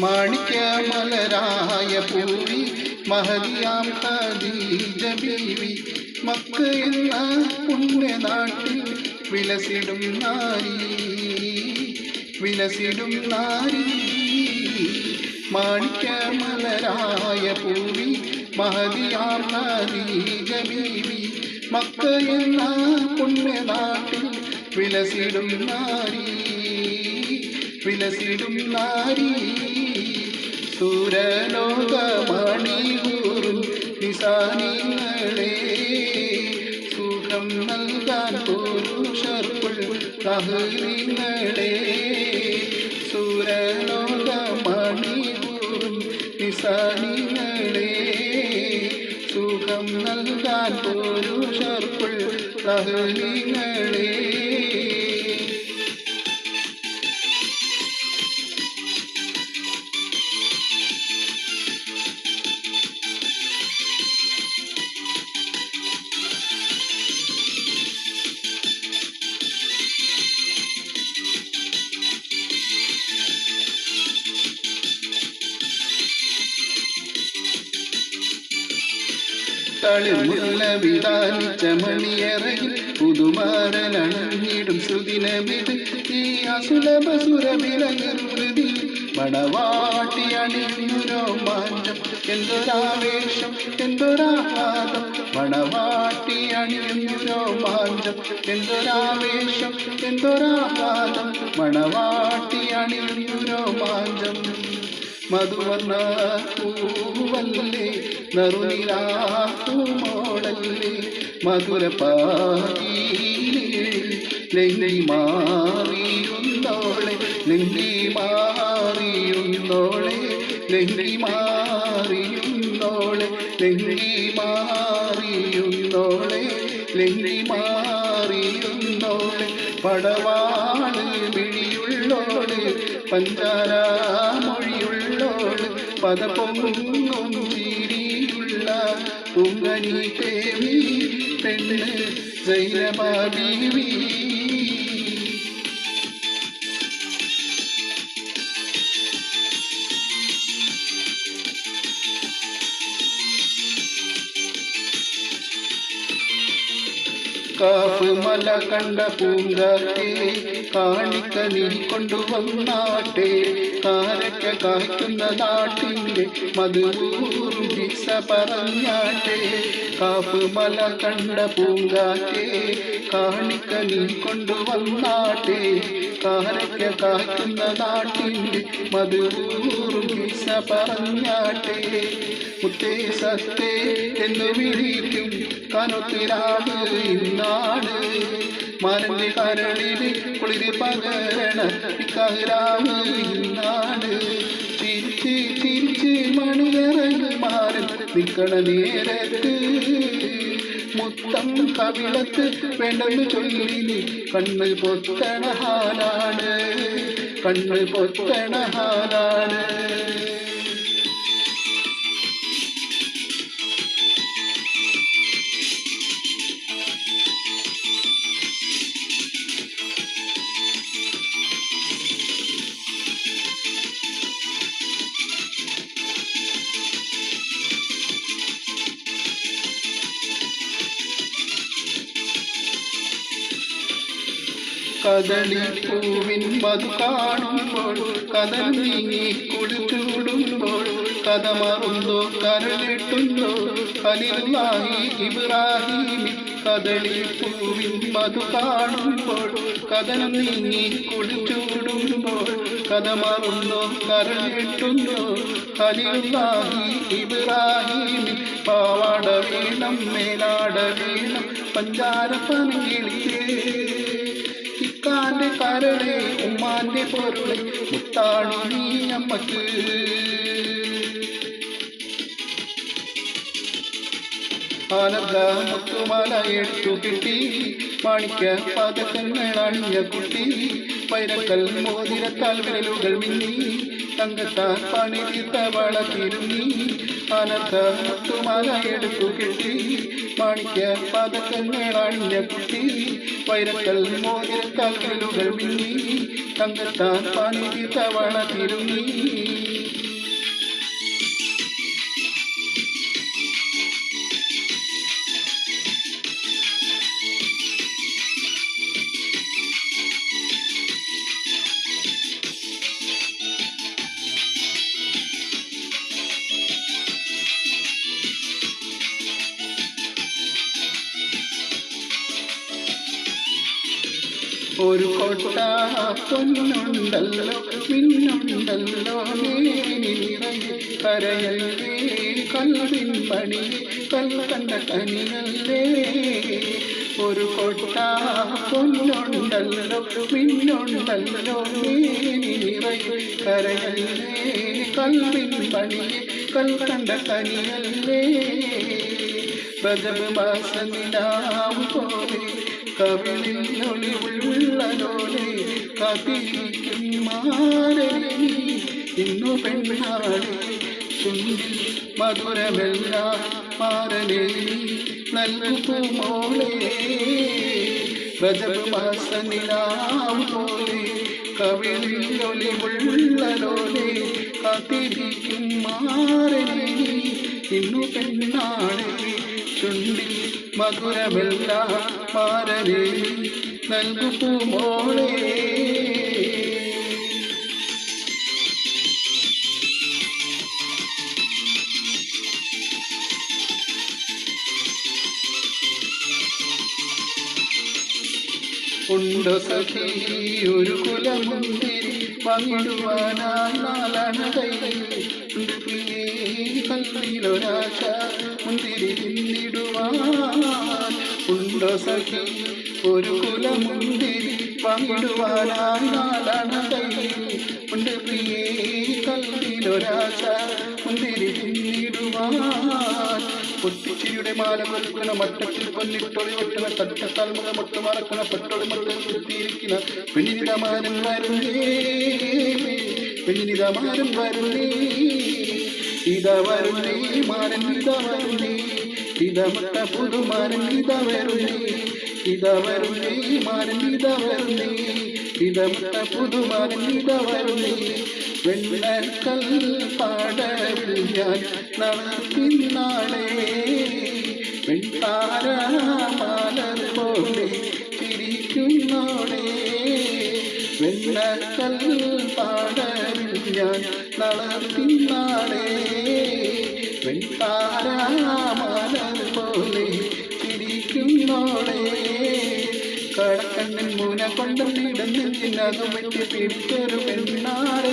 മാണിക്യമലരായ പൂവി മഹതിയാം ഖദീജ ബീവി മക്ക പുണ്യനാട്ടിൽ വിലസിടും നാരി വിലസിടും നാരി. മാണിക്യമലരായ പൂവി മഹതിയാം ഖദീജ ബീവി മക്ക പുണ്യനാട്ടിൽ വിലസിടും നാരി. വിലസിടും നാരി നിസാനിങ്ങളെ സുഖം നൽകാൻ പുരുഷർക്കുൾ സഹരിങ്ങളെ സൂരലോകമണികൂറും നിസാനിങ്ങളെ സുഖം നൽകാൻ പുരുഷർക്കുൾ സഹരിങ്ങളെ തളിർമുല്ല വിതാനിച്ച മണിയറയിൽ പുതുമാരനണിഞ്ഞിടും ശ്രുതിനമിത് ഈ അസുലഭ സുരവിലകൃതി മണവാട്ടി അണിഞ്ഞുരോ മാറ്റം എന്തൊരാവേശം എന്തൊരാഹ്ലാദം. മണവാട്ടി അണിഞ്ഞുരോ മാറ്റം എന്തൊരാവേശം എന്തൊരാഹ്ലാദം. മണവാട്ടി അണിഞ്ഞുരോ മാറ്റം മധുവർണ പൂവല്ലേ നറുനിലാപ്പൂമോളല്ലേ മധുര ലെങ്കി മാറിയുന്നോളെ ലെങ്കി മാറിയുന്നോളെ ലെങ്കി മാറിയുന്നോളെ ലെങ്കി മാറിയുന്നോളെ ലെങ്കി മാറിയുന്നോളെ. പടവാണ് വിഴിയുള്ളോൾ പഞ്ചാര മൊഴിയുള്ളോൾ പദപൊങ്ങും ചിരിയുള്ള ദേവി പെണ്ണ് ജൈനബീവി കാഫ് മല കണ്ട പൂങ്കാറ്റേ കാണിക്ക നീ കൊണ്ടുവന്നാട്ടെ കാരക്ക കായ്ക്കുന്ന നാട്ടിന്റെ മധുരൂറും ഹിസ പറഞ്ഞാട്ടെ കാഫ് മല കണ്ട പൂങ്കാറ്റേ കാണിക്ക നീ കൊണ്ടുവന്നാട്ടെ കാരക്ക കായ്ക്കുന്ന നാട്ടിന്റെ മധുരൂറും ഹിസ പറഞ്ഞാട്ടെ മുത്തേ സത്തേ എന്ന് വിളിക്കും കനുത്തിരാവ് ഇന്നാണ് മരന്റെ കരളിൽ കുളിര് പകരണ ഇക്കരാവ് ഇന്നാണ് ചിരിച്ച് ചിരിച്ച് മാറി നിൽക്കണ നേരത്ത് മുത്തം കവിളത്ത് വേണ്ടെന്ന് ചൊല്ലിനി കണ്ണ് പൊത്തണ ഹാലാണ്. കണ്ണ് പൊത്തണ ഹാലാണ്. കദളിപ്പൂവിൻ മധു കാണുമ്പോൾ കഥ നീങ്ങി കുളിച്ചൂടുമ്പോൾ കഥ മറുന്നോ കരളിട്ടുന്നോ. കലിലായി ഇബ്രാഹിമി കദളിപ്പൂവിൻ മധു കാണുമ്പോൾ കഥ നീങ്ങി കുളിച്ചൂടുമ്പോൾ കഥ മറുന്നോ കരളിട്ടുന്നോ. കലിലായി ഇബ്രാഹിമി പാവാട വീണം മേലാട വീണം പഞ്ചാര ഇക്കാന്റെ കരൾ ഉമ്മാന്റെ പൊരുൾ മുത്താണി നീ അമ്മയ്ക്ക് ആനന്ദ മുത്തുമാല എടുത്തു കിട്ടി മാണിക്ക പതക്കങ്ങൾ അണിഞ്ഞ കുട്ടി. പൈരക്കൽ മോതിരത്താൽ വിരലുകൾ മിന്നി തങ്കത്താൽ പണി തീർത്ത വള തിരുന്നി. ആനന്ദ മുത്തുമാല എടുത്തു കിട്ടി മാണിക്ക പതക്കങ്ങൾ അണിഞ്ഞ കുട്ടി. വൈരക്കൽ മോതിരക്കൽ കല്ലുകൾ മിന്നി. തങ്കത്താൻ പണി തവണ വള ഒരു കൊട്ട പൊന്നുണ്ടല്ലോ കരയൽ നീനിറങ്ങി കരയല്ലേ കല്ല പണി കൽക്കണ്ട കനിയല്ലേ? ഒരു കൊട്ട പൊന്നുണ്ടല്ലോ കരയൽ നീനിറങ്ങി കരയല്ലേ കൽവിൻ പണി കൽക്കണ്ട കനിയല്ലേ? പ്രജബ് മാസനിലാവ് പോലെ കവിളിൽ ഒളിവുള്ളതോടെ കതിരിക്കും മാരനെ ഇന്നു പെണ്ണാളെ ചുണ്ടിൽ മധുരമെല്ലാം മാരനെ നൽകു മോളെ? പ്രജബ് മാസനിലാവ് പോലെ കവിളിൽ ഒളിവുള്ളതോടെ കാത്തിരിക്കും മാരനെ ഇന്നു പെണ്ണാളെ ചുണ്ടിൽ മധുരമെല്ലാം മാരനെ നൽകു മോളെ. ഉണ്ടോ സഖി ഒരു കുലമുന്തിരി പങ്കിടുവാനായി നാലണ കൈകളിൽ കൽവിലൊരാശ മുന്തിരി തിന്നിടുവാൻ. ഉണ്ടോ സഖി ഒരു കുലമുന്തിരി പങ്കിടുവാനായി മാല കൊലുക്കണ മട്ടത്തിൽ പൊന്നിട്ടൊളി വെട്ടണ തട്ടത്താൽ മുഖമൊട്ട് മറക്കണ പെട്ടൊളി മട്ടം കുത്തിയിരിക്കുന്ന പെണ്ണിനിതമാരൻ വരുന്നേ പെണ്ണിനിതമാരൻ വരുന്നേ ഇതാ വരുന്നേ മാനം ഇതാ വരുന്നേ ഇതാ പുതു മരണിത വരുന്നേ. ഇതാ വരുന്നേ മാരൻ ഇതാ വരുന്നേ. ഇതാ മട്ട പുതുമാരൻ ഇതാ വരുന്നേ. വെള്ളക്കൽ പാടവിൽ ഞാൻ നടത്തിനാളെ വെൺതാരമാലർ പോലെ ചിരിക്കുന്നോടെ വെണ്ണക്കൽ പാടവിൽ ഞാൻ നടത്തിനാളെ വെൺതാരമാലർ കടക്കണ്ണിൽ മൂന കൊണ്ടുള്ളിടന്നിനകം വെച്ച് പിടിച്ചൊരു പെണ്ണാളെ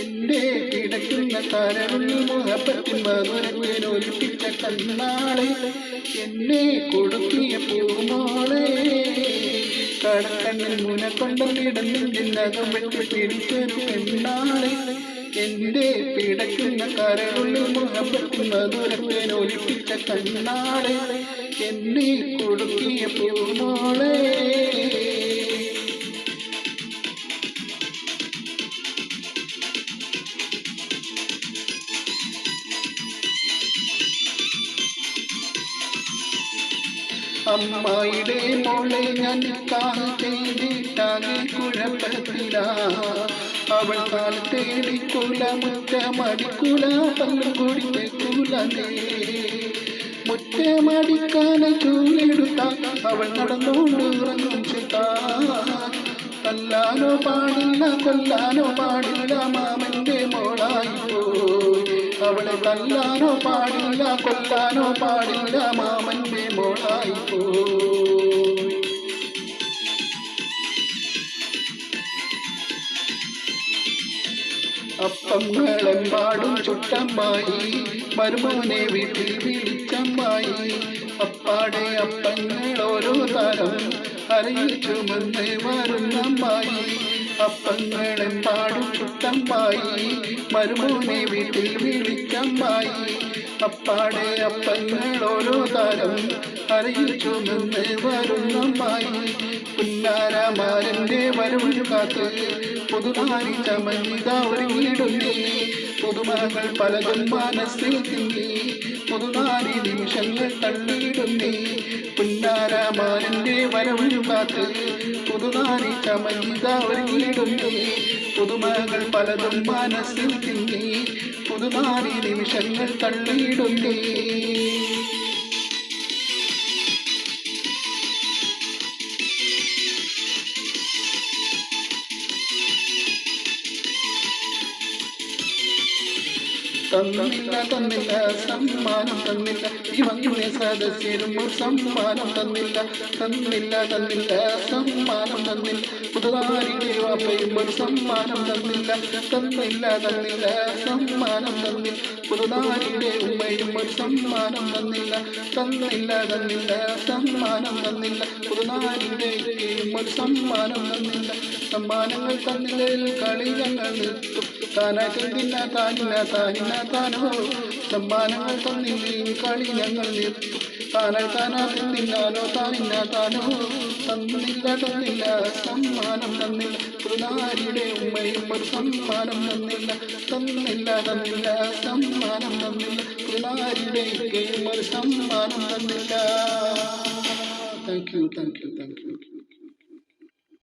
എന്റെ കിടക്കുന്ന കരളിൽ മുഖപ്പത്തിൽ മധുരത്തിൽ ഒലിപ്പിച്ച കണ്ണാളെ. എന്നെ കൊടുക്കിയ പൂമോളെ. കടക്കണ്ണിൽ മൂന കൊണ്ടുള്ളിടന്നിനകം വെച്ച് പിടിച്ചൊരു എന്റെ പിടയ്ക്കുന്ന കരളുള്ളിൽ മുഖപ്പത്തിൽ മധുരത്തിൽ ഒലിപ്പിച്ച കണ്ണാളെ എന്നെ കൊടുക്കിയ പൂമോളെ. അമ്മായിടെ മോളെ ഞാൻ കാൽ ചെയ്തിട്ടാകെ അവൾ താൽ തേടി കുല മുറ്റമടിക്കുല പല്ലും കുടിച്ച് കുലനേ മുറ്റമടിക്കാന ചൂലെടുത്ത അവൾ നടന്നുകൊണ്ട് ഉറങ്ങും പാടില്ല കൊല്ലാനോ പാടില്ല മാമന്റെ മോളായി പോയി. അവളെ തല്ലാനോ പാടില്ല കൊല്ലാനോ പാടില്ല മാമന്റെ മോളായി പോയി. അപ്പങ്ങളെമ്പാടും ചുട്ടമ്മായി മരുമോനെ വീട്ടിൽ വിളിച്ചമ്മായി. അപ്പാടെ അപ്പങ്ങൾ ഓരോ തരം അരയിൽ ചുമന്ന് വരുന്നമ്മായി. അപ്പങ്ങളെമ്പാടും ചുട്ടമ്മായി മരുമോനെ വീട്ടിൽ വിളിച്ചമ്മായി. അപ്പാടെ അപ്പങ്ങൾ ഓരോ താരം. അറിയിച്ചു നിന്ന് വരുന്നമ്മായി പുന്നാരമാരന്റെ വരവിന് കാത്ത്. പുതുനാരി ചമഞ്ഞിത ഒരുങ്ങിയിടുന്നേ പുതുമകൾ പലതും മനസ്സിൽ തിന്നി. പുതുനാരി നിമിഷങ്ങൾ തള്ളിയിടുന്നേ. പുന്നാരമാരന്റെ വരവിനു കാത്ത്. പുതുനാരി ചമഞ്ഞിത ഒരുങ്ങിയിടുന്നേ പുതുമകൾ പലതും മനസ്സിൽ തിങ്ങി പുതുനാരി നിമിഷങ്ങൾ തള്ളിയിടുന്നേ. തന്നില്ല തന്നില്ല സമ്മാനം തന്നില്ല. വന്യ സദസ്യരും സമ്മാനം തന്നില്ല. തന്നില്ല തന്നില്ല സമ്മാനം തന്നില്ല. ഒരു സമ്മാനം തന്നില്ല തന്നില്ല തന്നില്ല സമ്മാനം തന്നില്ല പുതുതാരിയുടെ ഉമ്മയും ഒരു സമ്മാനം തന്നില്ല തന്നില്ല തന്നില്ല സമ്മാനം തന്നില്ല പുതുതാരിയുടെ ഒരു സമ്മാനം തന്നില്ല സമ്മാനങ്ങൾ തന്നില്ല കളി ഞങ്ങൾ നിർത്തും താനാക്കി തിന്ന താനില്ല താനിന്ന താനോ സമ്മാനങ്ങൾ തന്നില്ലേ കളി ഞങ്ങൾ നിർത്തും താനാ താനാ തിന്നാനോ താനില്ല താനോ തന്നില്ല തന്നില്ല. സമ്മാനം തന്നില്ല. പുതുനാരിയുടെ ഉമ്മയും ഒരു സമ്മാനം തന്നില്ല. തന്നില്ല തന്നില്ല. സമ്മാനം തന്നില്ല. പുതുനാരിയുടെ ഉമ്മയും ഒരു സമ്മാനം തന്നില്ല. Thank you thank you thank you